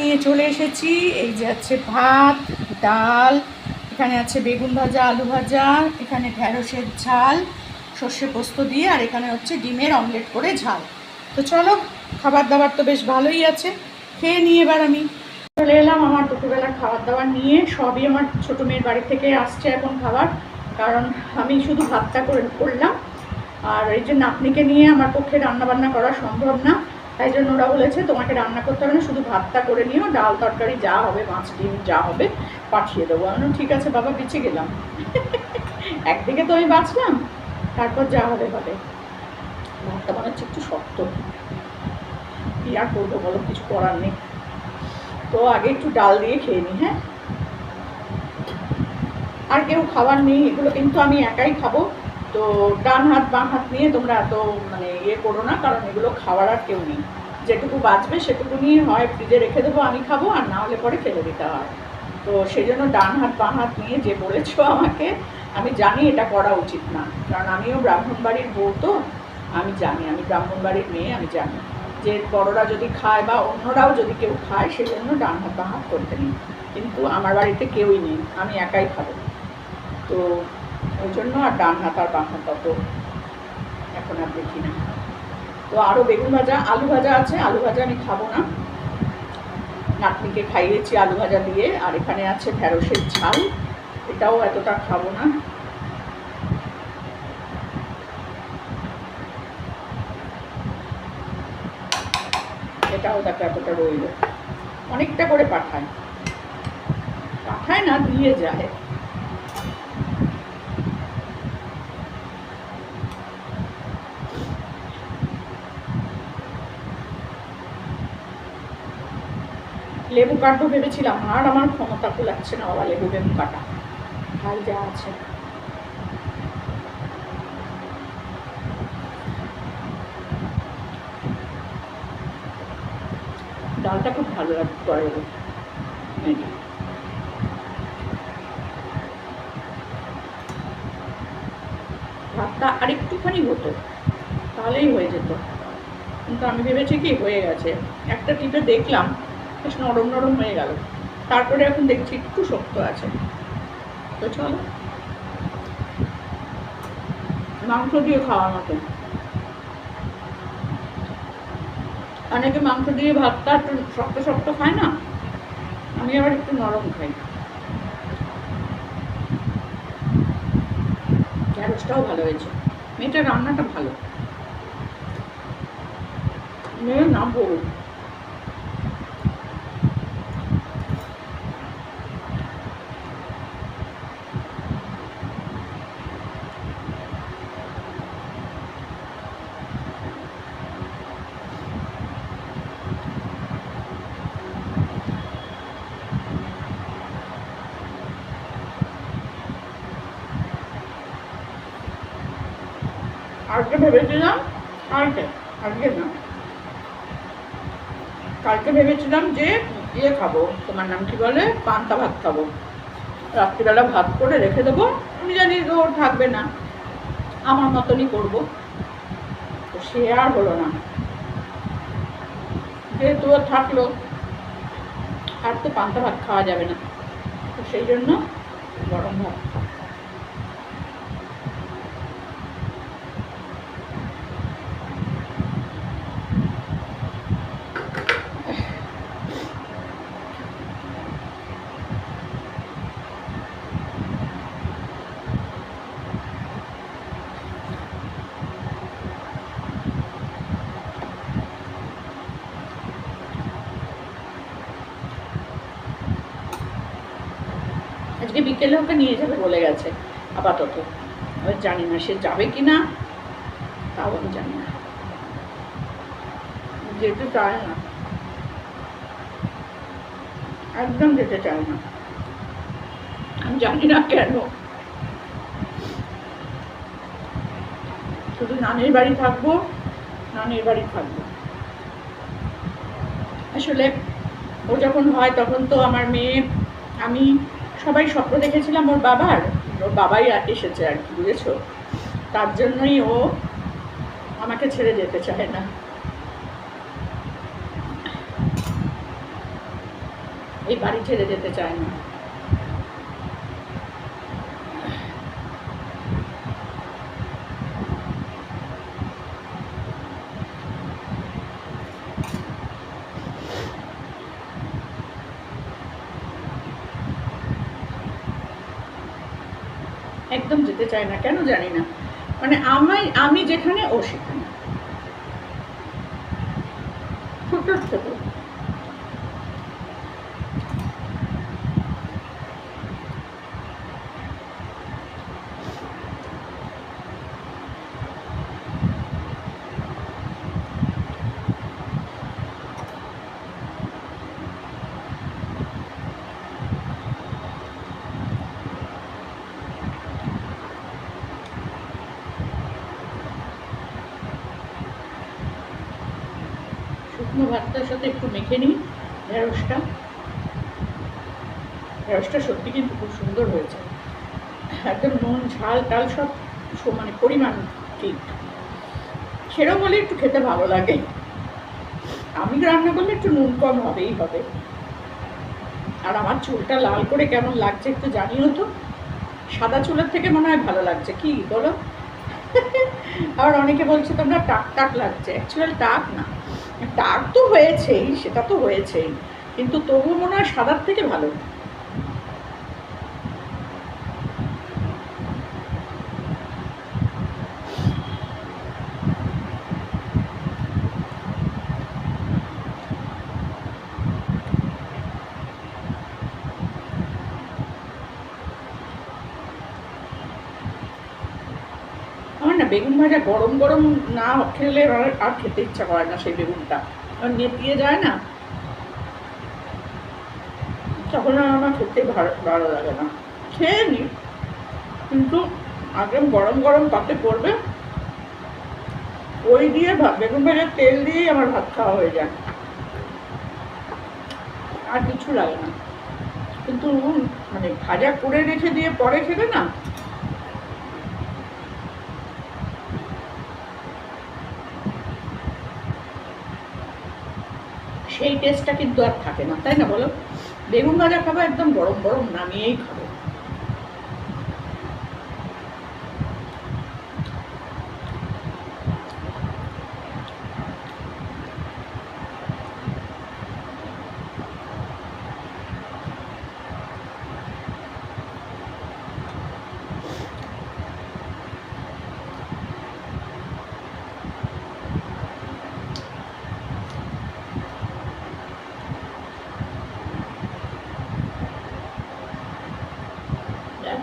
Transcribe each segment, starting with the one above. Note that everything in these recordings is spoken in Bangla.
নিয়ে চলে এসেছি। এই যে আছে ভাত, ডাল, এখানে আছে বেগুন ভাজা, আলু ভাজা, এখানে ঢেঁড়সের ঝাল, সর্ষে পোস্ত দিয়ে, আর এখানে হচ্ছে ডিমের অমলেট করে ঝাল। তো চলো খাবার দাবার তো বেশ ভালোই আছে। খেয়ে নিয়ে এবার আমি। চলে এলাম আমার দুপুরবেলার খাবার দাবার নিয়ে। সবই আমার ছোটো মেয়ের বাড়ি থেকে আসছে এখন খাবার। কারণ আমি শুধু ভাতটা করে করলাম। আর এই যে নাতনিকে নিয়ে আমার পক্ষে রান্না বান্না করা সম্ভব না। তাই জন্য ওরা বলেছে, তোমাকে রান্না করতে হবে না, শুধু ভাতটা করে নিও, ডাল তরকারি যা হবে, মাছ ডিম যা হবে, পাঠিয়ে দেবো। আমি ঠিক আছে বাবা পিছিয়ে গেলাম। একদিকে তো আমি বাঁচলাম, তারপর যা হবে হবে। ভাতটা মনে হচ্ছে একটু শক্ত। কি আর করব বলো, কিছু করার নেই। তো আগে একটু ডাল দিয়ে খেয়ে নিই হ্যাঁ? আর কেউ খাবার নেই, এগুলো কিন্তু আমি একাই খাব। তো ডান হাত, বাঁ হাত নিয়ে তোমরা এত মানে ইয়ে করো না, কারণ এগুলো খাওয়ার আর কেউ নেই। যেটুকু বাঁচবে সেটুকু নিয়ে হয় ফ্রিজে রেখে দেবো, আমি খাব, আর না হলে পরে ফেলে দিতে হয়। তো সেই জন্য ডান হাত, বাঁ হাত নিয়ে যে বলেছ আমাকে, আমি জানি এটা করা উচিত না। কারণ আমিও ব্রাহ্মণ বাড়ির বউ তো, আমি জানি, আমি ব্রাহ্মণ বাড়ির মেয়ে, আমি জানি। যে বড়রা যদি খায় বা অন্যরাও যদি কেউ খায় সেই জন্য ডান হাত, বাঁ হাত করতে নেই। কিন্তু আমার বাড়িতে কেউই নেই, আমি একাই খাব। তো ওই জন্য আর ডান হাত আর বাঁ হাত অত এখন আর দেখি না। তো আরও বেগুন ভাজা, আলু ভাজা আছে, আলু ভাজা আমি খাব না। নাতনিকে খাইয়েছি আলু ভাজা দিয়ে, আর এখানে আছে ঢেঁড়সের ঝাল, এটাও এতটা খাব না। এটাও দেখো এতটা রইল। অনেকটা করে পাঠায়। পাঠায় না, দিয়ে যায়। লেবু কাটবো ভেবেছিলাম, আর আমার ক্ষমতা কুলাচ্ছে না বাবা লেবু লেবু কাটা। ঝাল যা আছে। ডালটা খুব ভালো লাগে করে। এই যে। ভাতটা আরেকটুখানি হতো, তাহলেই হয়ে যেত। কিন্তু আমি ভেবেছি কি, হয়ে গেছে। একটা টিপে দেখলাম বেশ নরম নরম হয়ে গেল। তারপরে এখন দেখছি একটু শক্ত আছে। তো চলো। মাংস দিয়ে খাওয়ার মতো। অনেকে মাংস দিয়ে ভাতটা একটু শক্ত শক্ত খায় না? আমি আবার একটু নরম খাই। ঢ্যাঁড়সটাও ভালো হয়েছে। মেয়েটার রান্নাটা ভালো। মেয়ের নাম বউ আজকে ভেবেছিলাম, কালকে আজকে না। কালকে ভেবেছিলাম যে ইয়ে খাব, তোমার নাম কি বলে? পান্তা ভাত খাব। রাত্রিবেলা ভাত করে রেখে দেবো। আমি জানি ওর থাকবে না। আমার মতনই করব। তো সে আর হলো না। যেহেতু ওর থাকল, আর তো পান্তা ভাত খাওয়া যাবে না। তো সেই জন্য গরম ভাত। আজকে বিকেলে ওকে নিয়ে যাবে বলে গেছে, আপাতত। আমি জানি না সে যাবে কি না তাও আমি জানি না। যেতে চায় না। একদম যেতে চায় না। আমি জানি না কেন। শুধু নানির বাড়ি থাকব, নানির বাড়ি থাকব। আসলে ও যখন হয় তখন তো আমার মেয়ে, আমি সবাই স্বপ্ন দেখেছিলাম ওর বাবার ওর বাবাই এসেছে আর কি, বুঝেছ? তার জন্যই ও আমাকে ছেড়ে যেতে চায় না। এই বাড়ি ছেড়ে যেতে চায় না একদম যেতে চায় না কেন জানি না। মানে আমায় আমি যেখানে ও সেখানে ছোট ছোট ভাতটার সাথে একটু মেখে নিই ঢেঁড়সটা। ঢেঁড়সটা সত্যি কিন্তু খুব সুন্দর হয়েছে। একদম নুন, ঝাল টাল সব মানে পরিমাণ ঠিক। সেরকম হলে একটু খেতে ভালো লাগে। আমি রান্না করলে একটু নুন কম হবেই হবে। আর আমার চুলটা লাল করে কেমন লাগছে একটু জানিও তো। সাদা চুলের থেকে মনে হয় ভালো লাগছে। কি বলো? আবার অনেকে বলছে, তোমরা টাক টাক লাগছে। অ্যাকচুয়াল টাক না। টাক তো হয়েছেই সেটা তো হয়েছেই। কিন্তু তবু মনে হয় সাদার থেকে ভালো আমার না বেগুন ভাজা গরম গরম না খেলে আর খেতে ইচ্ছা করে না সেই বেগুনটা। আর নেতিয়ে যায় না। তখন আর আমার খেতে ভালো লাগে না। খেয়ে নি। কিন্তু একদম গরম গরম পাতে পড়বে। ওই দিয়ে বেগুন ভাজার তেল দিয়েই আমার ভাত খাওয়া হয়ে যায়। আর কিছু লাগে না। কিন্তু মানে ভাজা করে রেখে দিয়ে পরে খেলে না সেই টেস্টটা কিন্তু আর থাকে না, তাই না বলো? বেগুন ভাজা খাব একদম গরম গরম নামিয়েই খাব।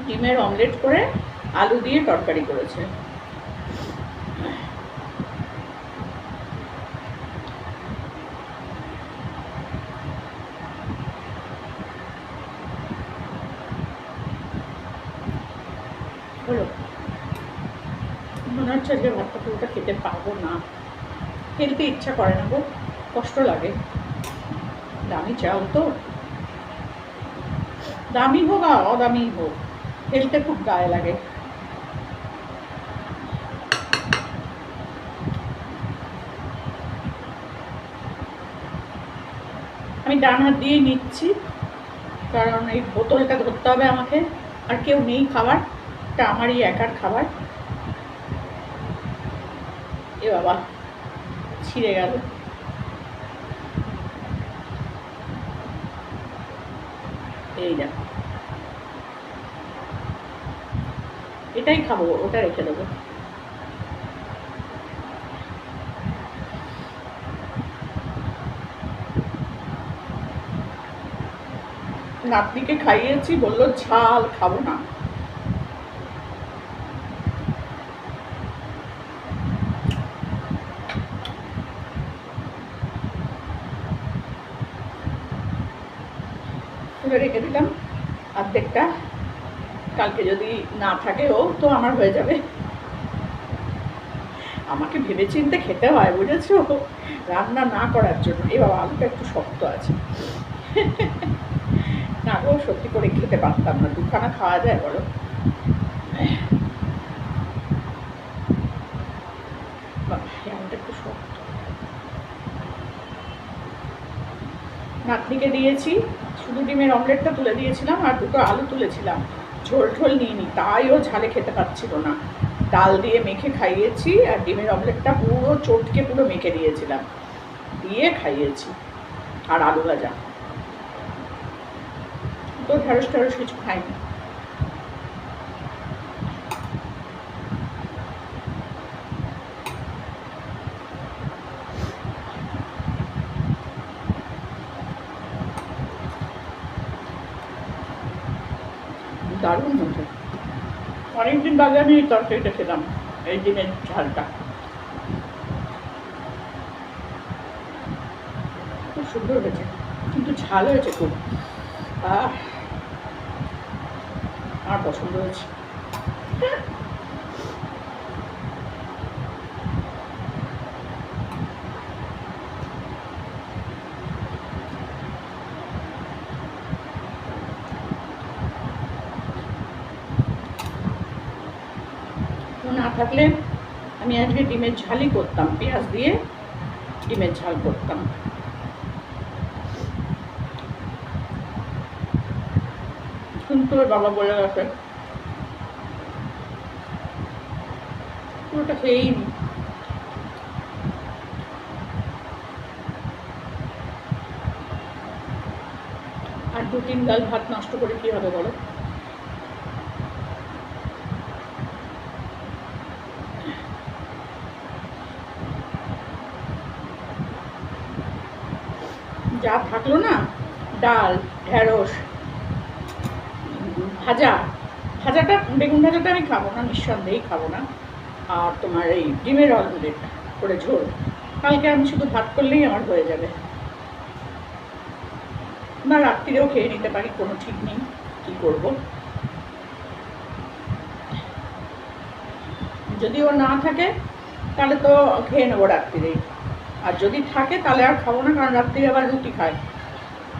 ডিমের অমলেট করে আলু দিয়ে তরকারি করেছে। মনে হচ্ছে আজকে ভাতটা পুরোটা খেতে পারব না। খেলতে ইচ্ছা করে না গো, কষ্ট লাগে। দামি চাও তো। দামি হোক আর অদামি হোক। খেলতে খুব গায়ে লাগে। আমি ডান হাত দিয়েই নিচ্ছি, কারণ এই বোতলটা ধরতে হবে আমাকে। আর কেউ নেই খাবার, এটা আমারই একার খাবার। এ বাবা, ছিঁড়ে গেল। এই যা এটাই খাব ওটা রেখে দেবো নাতনিকে খাইয়েছি বলল ঝাল খাব না। রেখে দিলাম অর্ধেকটা কালকে যদি না থাকে ও তো আমার হয়ে যাবে। আমাকে ভেবে চিনতে খেতে হয়, বুঝেছ? রান্না না করার জন্য। এই বাবা, আলুটা একটু শক্ত আছে। না গো, সত্যি করে খেতে পারতাম না। দুখানা খাওয়া যায় বলো। নাতনিকে দিয়েছি। শুধু ডিমের অমলেটটা তুলে দিয়েছিলাম আর দুটো আলু তুলেছিলাম। ঝোল ঝোল নিইনি তাই ও ঝালে খেতে পারছিল না। ডাল দিয়ে মেখে খাইয়েছি আর ডিমের অমলেটটা পুরো চটকে পুরো মেখে দিয়েছিলাম। দিয়ে খাইয়েছি। আর আলু ভাজা। তো ঢেঁড়স ঢেঁড়স কিছু খাইনি। দারুণ মতো অনেকদিন বাদে আমি এই তরকারিটা খেলাম, এই ডিমের ঝালটা। খুব সুন্দর হয়েছে, কিন্তু ঝাল হয়েছে খুব। আর পছন্দ হয়েছে ও না থাকলে আমি আজকে ডিমের ঝালই করতাম, পেঁয়াজ দিয়ে ডিমের ঝাল করতাম। ওর বাবা বলে গেছে পুরোটা খেয়েই নি। আর দু তিন গাল ভাত নষ্ট করে কি হবে বলো যা থাকল না ডাল, ঢেঁড়স, ভাজা। ভাজাটা, বেগুন ভাজাটা আমি খাব না, নিঃসন্দেহেই খাব না। আর তোমার এই ডিমের অমলেট করে ঝোল। কালকে আমি শুধু ভাত করলেই আমার হয়ে যাবে। না, রাত্রিরেও খেয়ে নিতে পারি, কোনো ঠিক নেই, কী করব? যদি ও না থাকে, তাহলে তো খেয়ে নেব রাত্রিরেই। আর যদি থাকে, তাহলে আর খাব না, কারণ রাত্রিরে আবার রুটি খায়।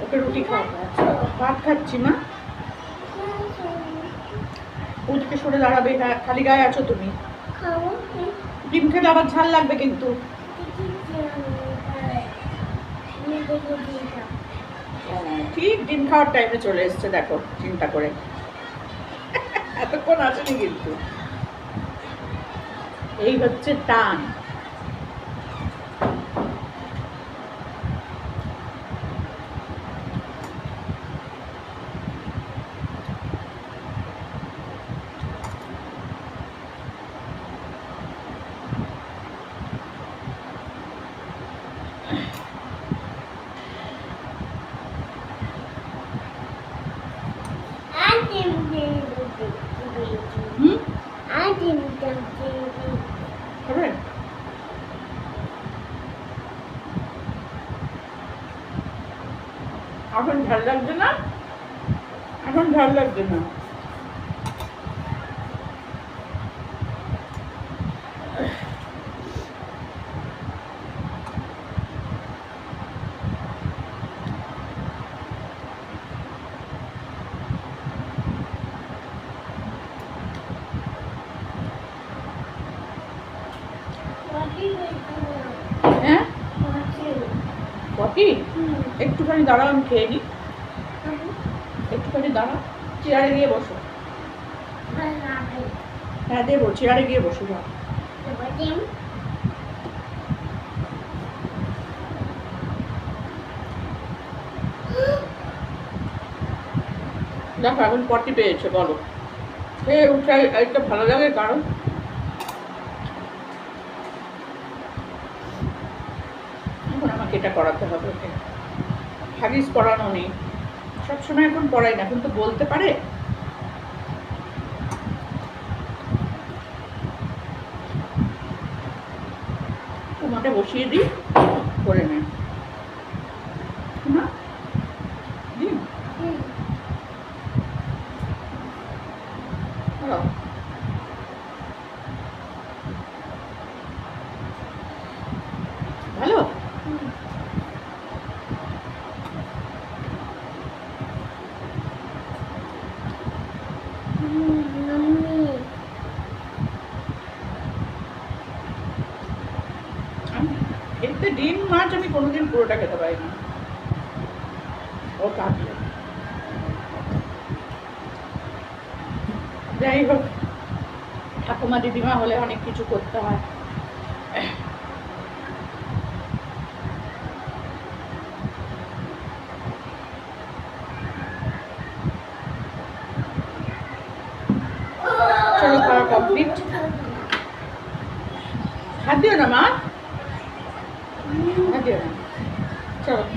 ওকে রুটি খাওয়াতে হয়। ভাত খাচ্ছি মা। উঠকে সরে দাঁড়াবে হ্যাঁ খালি গায়ে আছো তুমি। ডিম খেলে আবার ঝাল লাগবে কিন্তু। ঠিক ডিম খাওয়ার টাইমে চলে এসছে দেখো চিন্তা করে। এতক্ষণ আসেনি কিন্তু। এই হচ্ছে টান। এখন ভালো লাগছে না? এখন ভালো লাগছে না হ্যাঁ কফি একটুখানি দাঁড়াও আমি খেয়ে নিই একটুখানি দাঁড়াও চেয়ারে গিয়ে বসো। হ্যাঁ দেবো চেয়ারে গিয়ে বসো, যাও। দেখো, এখন পটি পেয়েছে, বলো। খেয়ে উঠে একটা ভালো লাগে, কারণ এখন আমাকে এটা করাতে হবে, ওকে। হাগিস পড়ানো নেই। সবসময় এখন পড়াই না, এখন তো বলতে পারে। তোমাকে বসিয়ে দিই করে নেয় না লাঞ্চ আমি কোনোদিন পুরোটা খেতে পারিনি। ও কাঁপিয়ে যাই হোক, ঠাকুমা দিদিমা হলে অনেক কিছু করতে হয়।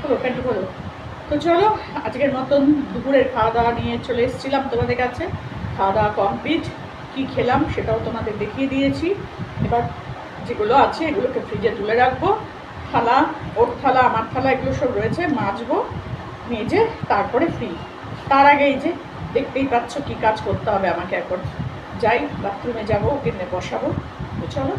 খোলো প্যান্টু তো চলো আজকের মতন দুপুরের খাওয়া দাওয়া নিয়ে চলে এসেছিলাম তোমাদের কাছে। খাওয়া দাওয়া কমপ্লিট কী খেলাম সেটাও তোমাদের দেখিয়ে দিয়েছি। এবার যেগুলো আছে, এগুলোকে ফ্রিজে তুলে রাখব। থালা, ওর থালা, আমার থালা, এগুলো সব রয়েছে, মাজবো, মেজে তারপরে ফ্রি তার আগে এই যে দেখতেই পাচ্ছ কী কাজ করতে হবে আমাকে এখন। যাই বাথরুমে যাব, ওকে বসাবো। চলো।